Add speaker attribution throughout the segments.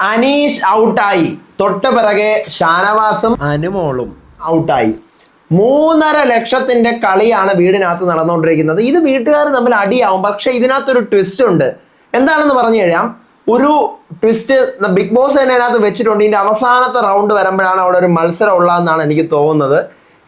Speaker 1: അനീഷ് ഔട്ടായി. തൊട്ട് പിറകെ ഷാനവാസും അനുമോളും. ഔട്ടായി. മൂന്നര ലക്ഷത്തിന്റെ കളിയാണ് വീടിനകത്ത് നടന്നുകൊണ്ടിരിക്കുന്നത്. ഇത് വീട്ടുകാർ തമ്മിൽ അടിയാവും. പക്ഷെ ഇതിനകത്തൊരു ട്വിസ്റ്റ് ഉണ്ട്. എന്താണെന്ന് പറഞ്ഞു കഴിയാം ഒരു ട്വിസ്റ്റ് ബിഗ് ബോസ് തന്നെ അതിനകത്ത് വെച്ചിട്ടുണ്ട്. ഇതിന്റെ അവസാനത്തെ റൗണ്ട് വരുമ്പോഴാണ് അവിടെ ഒരു മത്സരം ഉള്ളതെന്നാണ് എനിക്ക് തോന്നുന്നത്.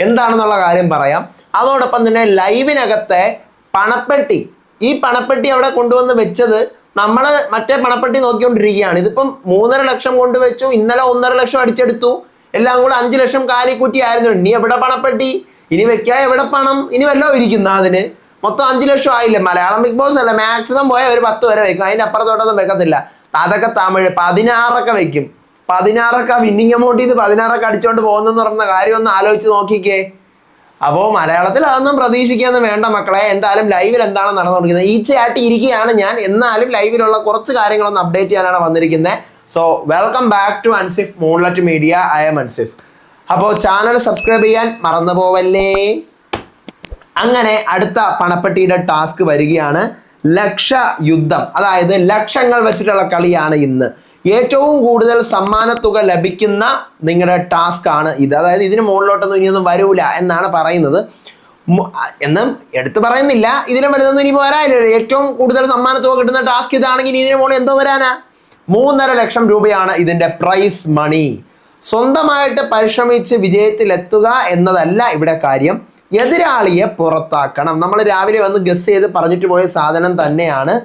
Speaker 1: എന്താണെന്നുള്ള കാര്യം പറയാം. അതോടൊപ്പം തന്നെ ലൈവിനകത്തെ പണപ്പെട്ടി. ഈ പണപ്പെട്ടി അവിടെ കൊണ്ടുവന്ന് വെച്ചത് നമ്മൾ മറ്റേ പണപ്പെട്ടി നോക്കിക്കൊണ്ടിരിക്കുകയാണ്. ഇതിപ്പം മൂന്നര ലക്ഷം കൊണ്ടുവച്ചു ഇന്നലെ ഒന്നര ലക്ഷം അടിച്ചെടുത്തു. എല്ലാം കൂടെ അഞ്ചു ലക്ഷം കാലിക്കുറ്റി ആയിരുന്നു. ഇനി എവിടെ പണപ്പെട്ടി? ഇനി വെക്കാ എവിടെ പണം? ഇനി വല്ലതും ഇരിക്കുന്ന അതിന്. മൊത്തം അഞ്ചു ലക്ഷം ആയില്ല? മലയാളം ബിഗ് ബോസ് അല്ല? മാക്സിമം പോയ ഒരു പത്ത് വരെ വെക്കും. അതിന്റെ അപ്പുറത്തോട്ടൊന്നും വെക്കത്തില്ല. അതൊക്കെ തമിഴ്. പതിനാറൊക്കെ വെക്കും. പതിനാറൊക്കെ വിന്നിങ് എമൗണ്ട് ചെയ്ത് പതിനാറൊക്കെ അടിച്ചോണ്ട് പോകുന്നെന്ന് പറഞ്ഞ കാര്യം ഒന്ന് ആലോചിച്ച് നോക്കിക്കേ. അപ്പോൾ മലയാളത്തിൽ അതൊന്നും പ്രതീക്ഷിക്കാന്ന് വേണ്ട മക്കളെ. എന്തായാലും ലൈവിൽ എന്താണ് നടന്നുകൊണ്ടിരിക്കുന്നത്? ഈച്ചയായിട്ട് ഇരിക്കുകയാണ് ഞാൻ. എന്നാലും ലൈവിലുള്ള കുറച്ച് കാര്യങ്ങളൊന്ന് അപ്ഡേറ്റ് ചെയ്യാനാണ് വന്നിരിക്കുന്നത്. So welcome back to Ansif moonlet media I am Ansif അപ്പോൾ ചാനൽ സബ്സ്ക്രൈബ് ചെയ്യാൻ മറന്നു പോവല്ലേ? അങ്ങനെ അടുത്ത പണപ്പെട്ടിയുടെ ടാസ്ക് വരികയാണ് ലക്ഷ യുദ്ധം. അതായത് ലക്ഷങ്ങൾ വെച്ചിട്ടുള്ള കളിയാണ് ഇന്ന്. ഏറ്റവും കൂടുതൽ സമ്മാനത്തുക ലഭിക്കുന്ന നിങ്ങളുടെ ടാസ്ക് ആണ് ഇത്. അതായത് ഇതിന് മുകളിലോട്ടൊന്നും ഇനിയൊന്നും വരൂല എന്നാണ് പറയുന്നത്. എന്ന് എടുത്തു പറയുന്നില്ല. ഇതിലും വലുതൊന്നും ഇനി വരാനില്ല. ഏറ്റവും കൂടുതൽ സമ്മാനത്തുക കിട്ടുന്ന ടാസ്ക് ഇതാണെങ്കിൽ ഇതിന് മുകളിൽ എന്തോ വരാനാ? മൂന്നര ലക്ഷം രൂപയാണ് ഇതിന്റെ പ്രൈസ് മണി. സ്വന്തമായിട്ട് പരിശ്രമിച്ച് വിജയത്തിലെത്തുക എന്നതല്ല ഇവിടെ കാര്യം. എതിരാളിയെ പുറത്താക്കണം. നമ്മൾ രാവിലെ വന്ന് ഗസ് ചെയ്ത് പറഞ്ഞിട്ട് പോയ സാധനം തന്നെയാണ്.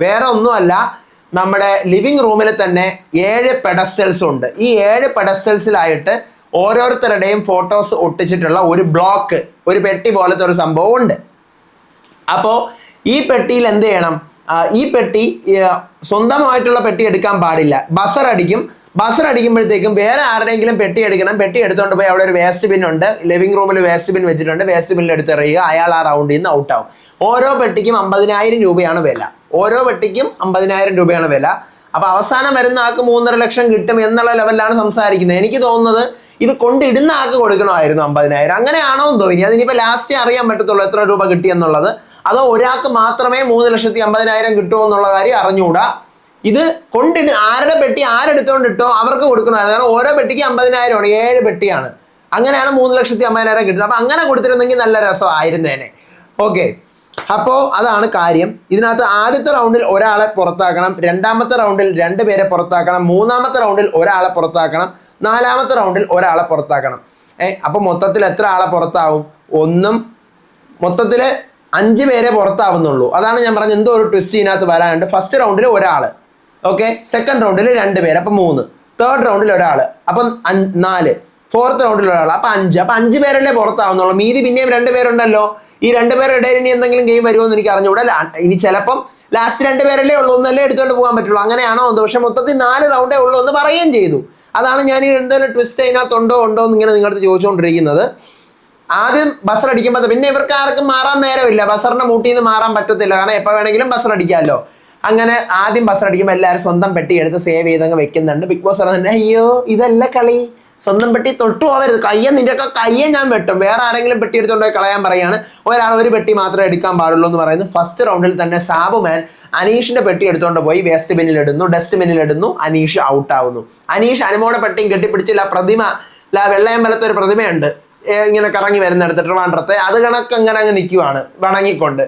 Speaker 1: വേറെ ഒന്നുമല്ല. നമ്മുടെ ലിവിങ് റൂമിൽ തന്നെ ഏഴ് പെഡസ്റ്റൽസ് ഉണ്ട്. ഈ ഏഴ് പെഡസ്റ്റൽസിലായിട്ട് ഓരോരുത്തരുടെയും ഫോട്ടോസ് ഒട്ടിച്ചിട്ടുള്ള ഒരു ബ്ലോക്ക് ഒരു പെട്ടി പോലത്തെ ഒരു സംഭവം ഉണ്ട്. അപ്പോൾ ഈ പെട്ടിയിൽ എന്ത് ചെയ്യണം? ഈ പെട്ടി സ്വന്തമായിട്ടുള്ള പെട്ടി എടുക്കാൻ പാടില്ല. ബസർ അടിക്കും ബസർ അടിക്കുമ്പോഴത്തേക്കും വേറെ ആരുടെയെങ്കിലും പെട്ടി എടുക്കണം. പെട്ടി എടുത്തുകൊണ്ട് പോയി അവിടെ ഒരു വേസ്റ്റ് ബിൻ ഉണ്ട്. ലിവിംഗ് റൂമിൽ വേസ്റ്റ് ബിൻ വെച്ചിട്ടുണ്ട്. വേസ്റ്റ് ബിന്നിൽ എടുത്തെറിയുക. അയാൾ ആ റൗണ്ടിൽ നിന്ന് ഔട്ട് ആവും. ഓരോ പെട്ടിക്കും അമ്പതിനായിരം രൂപയാണ് വില. ഓരോ പെട്ടിക്കും അമ്പതിനായിരം രൂപയാണ് വില. അപ്പൊ അവസാനം വരുന്ന ആൾക്ക് മൂന്നര ലക്ഷം കിട്ടും എന്നുള്ള ലെവലിലാണ് സംസാരിക്കുന്നത്. എനിക്ക് തോന്നുന്നത് ഇത് കൊണ്ടിടുന്ന ആൾക്ക് കൊടുക്കണമായിരുന്നു അമ്പതിനായിരം. അങ്ങനെയാണോ എന്ന് തോന്നി അതിനിപ്പോ ലാസ്റ്റ് അറിയാൻ പറ്റത്തുള്ളൂ എത്ര രൂപ കിട്ടി എന്നുള്ളത്. അതോ ഒരാൾക്ക് മാത്രമേ മൂന്ന് ലക്ഷത്തി അമ്പതിനായിരം കിട്ടുമോ എന്നുള്ള കാര്യം അറിഞ്ഞുകൂടാ? ഇത് കൊണ്ടിട്ട് ആരുടെ പെട്ടി ആരെടുത്തോണ്ടിട്ടോ അവർക്ക് കൊടുക്കണം. കാരണം ഓരോ പെട്ടിക്ക് അമ്പതിനായിരമാണ്. ഏഴ് പെട്ടിയാണ്. അങ്ങനെയാണ് മൂന്ന് ലക്ഷത്തി അമ്പതിനായിരം കിട്ടുന്നത്. അപ്പൊ അങ്ങനെ കൊടുത്തിരുന്നെങ്കിൽ നല്ല രസമായിരുന്നേനെ. ഓക്കെ. അപ്പോ അതാണ് കാര്യം. ഇതിനകത്ത് ആദ്യത്തെ റൗണ്ടിൽ ഒരാളെ പുറത്താക്കണം. രണ്ടാമത്തെ റൗണ്ടിൽ രണ്ട് പേരെ പുറത്താക്കണം. മൂന്നാമത്തെ റൗണ്ടിൽ ഒരാളെ പുറത്താക്കണം. നാലാമത്തെ റൗണ്ടിൽ ഒരാളെ പുറത്താക്കണം. ഏ അപ്പൊ മൊത്തത്തിൽ എത്ര ആളെ പുറത്താവും? ഒന്നും മൊത്തത്തിൽ അഞ്ച് പേരെ പുറത്താവുന്നുള്ളൂ. അതാണ് ഞാൻ പറഞ്ഞത്. എന്തോ ഒരു ട്വിസ്റ്റ് ഇതിനകത്ത് വരാനുണ്ട്. ഫസ്റ്റ് റൗണ്ടിൽ ഒരാൾ ഓക്കെ സെക്കൻഡ് റൗണ്ടിൽ രണ്ട് പേര് അപ്പം മൂന്ന്. തേർഡ് റൗണ്ടിൽ ഒരാൾ അപ്പം നാല്. ഫോർത്ത് റൗണ്ടിൽ ഒരാൾ അപ്പം അഞ്ച്. അപ്പം അഞ്ച് പേരല്ലേ പുറത്താവുന്നുള്ളൂ. മീതി പിന്നെയും രണ്ട് പേരുണ്ടല്ലോ. ഈ രണ്ട് പേരുടെ ഇടയിൽ ഇനി എന്തെങ്കിലും ഗെയിം വരുമോ എന്ന് എനിക്ക് അറിഞ്ഞുകൂടാ ഇനി ചിലപ്പം ലാസ്റ്റ് രണ്ട് പേരല്ലേ ഉള്ളൂ എന്നല്ലേ എടുത്തുകൊണ്ട് പോകാൻ പറ്റുള്ളൂ. അങ്ങനെയാണോ എന്തോ. പക്ഷെ മൊത്തത്തിൽ നാല് റൗണ്ടേ ഉള്ളൂ എന്ന് പറയുകയും ചെയ്തു. അതാണ് ഞാൻ ഈ എന്തെങ്കിലും ട്വിസ്റ്റ് അതിനകത്തുണ്ടോ ഉണ്ടോ എന്ന് ഇങ്ങനെ നിങ്ങളുടെ ചോദിച്ചുകൊണ്ടിരിക്കുന്നത് ആദ്യം ബസർ അടിക്കുമ്പോൾ പിന്നെ ഇവർക്ക് ആർക്കും മാറാൻ നേരമില്ല. ബസറിന്റെ മൂട്ടിന്ന് മാറാൻ പറ്റത്തില്ല. കാരണം എപ്പോൾ വേണമെങ്കിലും ബസർ അടിക്കാമല്ലോ അങ്ങനെ ആദ്യം ബസർ അടിക്കുമ്പോൾ എല്ലാവരും സ്വന്തം പെട്ടി എടുത്ത് സേവ് ചെയ്തങ്ങ് വെക്കുന്നുണ്ട്. ബിഗ് ബോസ് പറഞ്ഞിട്ട് അയ്യോ ഇതല്ല കളി. സ്വന്തം പെട്ടി തൊട്ടു പോകരുത്. കയ്യെ നിന്റെ ഒക്കെ കയ്യെ ഞാൻ വെട്ടും. വേറെ ആരെങ്കിലും പെട്ടി എടുത്തുകൊണ്ട് കളയാൻ പറയാണ്. ഒരാൾ ഒരു പെട്ടി മാത്രമേ എടുക്കാൻ പാടുള്ളൂ എന്ന് പറയുന്നത് ഫസ്റ്റ് റൗണ്ടിൽ തന്നെ സാബുമാൻ അനീഷിന്റെ പെട്ടി എടുത്തുകൊണ്ട് പോയി വേസ്റ്റ് ബിന്നിൽ ഇടുന്നു. ഡസ്റ്റ് ബിന്നിൽ ഇടുന്നു. അനീഷ് ഔട്ട് ആവുന്നു. അനീഷ് അനുമോടെ പെട്ടിയും കെട്ടിപ്പിടിച്ചില്ല. പ്രതിമ വെള്ളയമ്പലത്തെ ഒരു പ്രതിമയുണ്ട്. ഇങ്ങനെ കറങ്ങി വരുന്നിടത്ത് ട്രിവാൻഡ്രത്തെ. അത് കണക്ക് അങ്ങനെ അങ്ങ് നിൽക്കുവാണ് വണങ്ങിക്കൊണ്ട്.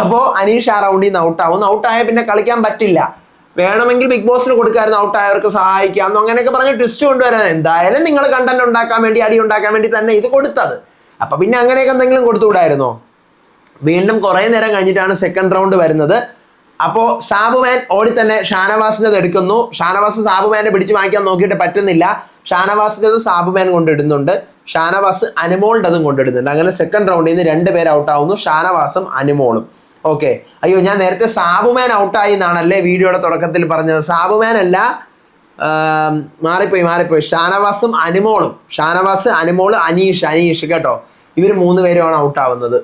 Speaker 1: അപ്പോൾ അനീഷ് ആ റൗണ്ടിൽ നിന്ന് ഔട്ട് ഔട്ടായ പിന്നെ കളിക്കാൻ പറ്റില്ല. വേണമെങ്കിൽ ബിഗ് ബോസിന് കൊടുക്കായിരുന്നു ഔട്ടായവർക്ക് സഹായിക്കാം. അങ്ങനെയൊക്കെ പറഞ്ഞ് ട്വിസ്റ്റ് കൊണ്ടുവരാൻ എന്തായാലും നിങ്ങൾ കണ്ടന്റ് ഉണ്ടാക്കാൻ വേണ്ടി അടി ഉണ്ടാക്കാൻ വേണ്ടി തന്നെ ഇത് കൊടുത്തത്. അപ്പൊ പിന്നെ അങ്ങനെയൊക്കെ എന്തെങ്കിലും കൊടുത്തുകൂടായിരുന്നോ? വീണ്ടും കുറേ നേരം കഴിഞ്ഞിട്ടാണ് സെക്കൻഡ് റൗണ്ട് വരുന്നത്. അപ്പോൾ സാബുമാൻ ഓടി തന്നെ ഷാനവാസിന്റെത് എടുക്കുന്നു. ഷാനവാസ് സാബുമാനെ പിടിച്ച് വാങ്ങിക്കാൻ നോക്കിയിട്ട് പറ്റുന്നില്ല. ഷാനവാസിന്റെത് സാബുമാൻ കൊണ്ടിടുന്നുണ്ട്. ഷാനവാസ് അനുമോളിന്റെതും കൊണ്ടിടുന്നുണ്ട്. അങ്ങനെ സെക്കൻഡ് റൗണ്ടിൽ നിന്ന് രണ്ട് പേര് ഔട്ടാവുന്നു ഷാനവാസും അനുമോളും. ഓക്കെ അയ്യോ ഞാൻ നേരത്തെ സാബുമാൻ ഔട്ടായി എന്നാണല്ലേ വീഡിയോയുടെ തുടക്കത്തിൽ പറഞ്ഞത്. സാബുമാൻ അല്ല മാറിപ്പോയി മാറിപ്പോയി. ഷാനവാസും അനുമോളും. ഷാനവാസ് അനുമോൾ അനീഷ് അനീഷ് കേട്ടോ. ഇവർ മൂന്ന് പേരുമാണ് ഔട്ടാവുന്നത്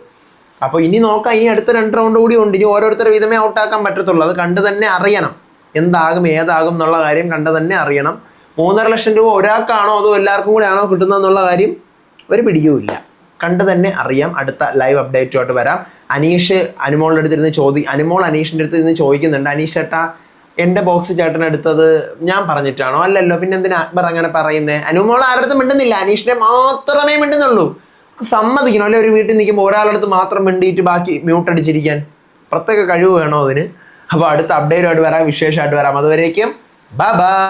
Speaker 1: അപ്പോൾ ഇനി നോക്കാം ഇനി അടുത്ത രണ്ട് റൗണ്ട് കൂടി ഉണ്ട്. ഇനി ഓരോരുത്തർ വീതമേ ഔട്ടാക്കാൻ പറ്റത്തുള്ളൂ. അത് കണ്ട് തന്നെ അറിയണം. എന്താകും ഏതാകും എന്നുള്ള കാര്യം കണ്ട് തന്നെ അറിയണം. മൂന്നര ലക്ഷം രൂപ ഒരാൾക്കാണോ അതോ എല്ലാവർക്കും കൂടെ ആണോ കിട്ടുന്നതെന്നുള്ള കാര്യം ഒരു പിടിയുമില്ല കണ്ട് തന്നെ അറിയാം. അടുത്ത ലൈവ് അപ്ഡേറ്റുമായിട്ട് വരാം. അനീഷ് അനുമോളുടെ അടുത്ത് ഇരുന്ന് ചോദി അനുമോൾ അനീഷിന്റെ അടുത്ത് നിന്ന് ചോദിക്കുന്നുണ്ട്. അനീഷ് ചേട്ടാ എന്റെ ബോക്സ് ചേട്ടൻ എടുത്തത് ഞാൻ പറഞ്ഞിട്ടാണോ? അല്ലല്ലോ പിന്നെ എന്തിനാ അക്ബർ അങ്ങനെ പറയുന്നത് അനുമോൾ ആരുടെ മിണ്ടുന്നില്ല. അനീഷിനെ മാത്രമേ മിണ്ടുന്നുള്ളൂ. സമ്മതിക്കണം അല്ലെ? ഒരു വീട്ടിൽ നിൽക്കുമ്പോൾ ഒരാളടുത്ത് മാത്രം മിണ്ടിയിട്ട് ബാക്കി മ്യൂട്ട് അടിച്ചിരിക്കാൻ. പ്രത്യേക കഴിവ് വേണോ അതിന്? അപ്പോൾ അടുത്ത അപ്ഡേറ്റുമായിട്ട് വരാം വിശേഷമായിട്ട് വരാം. അതുവരേക്കും ബൈ ബൈ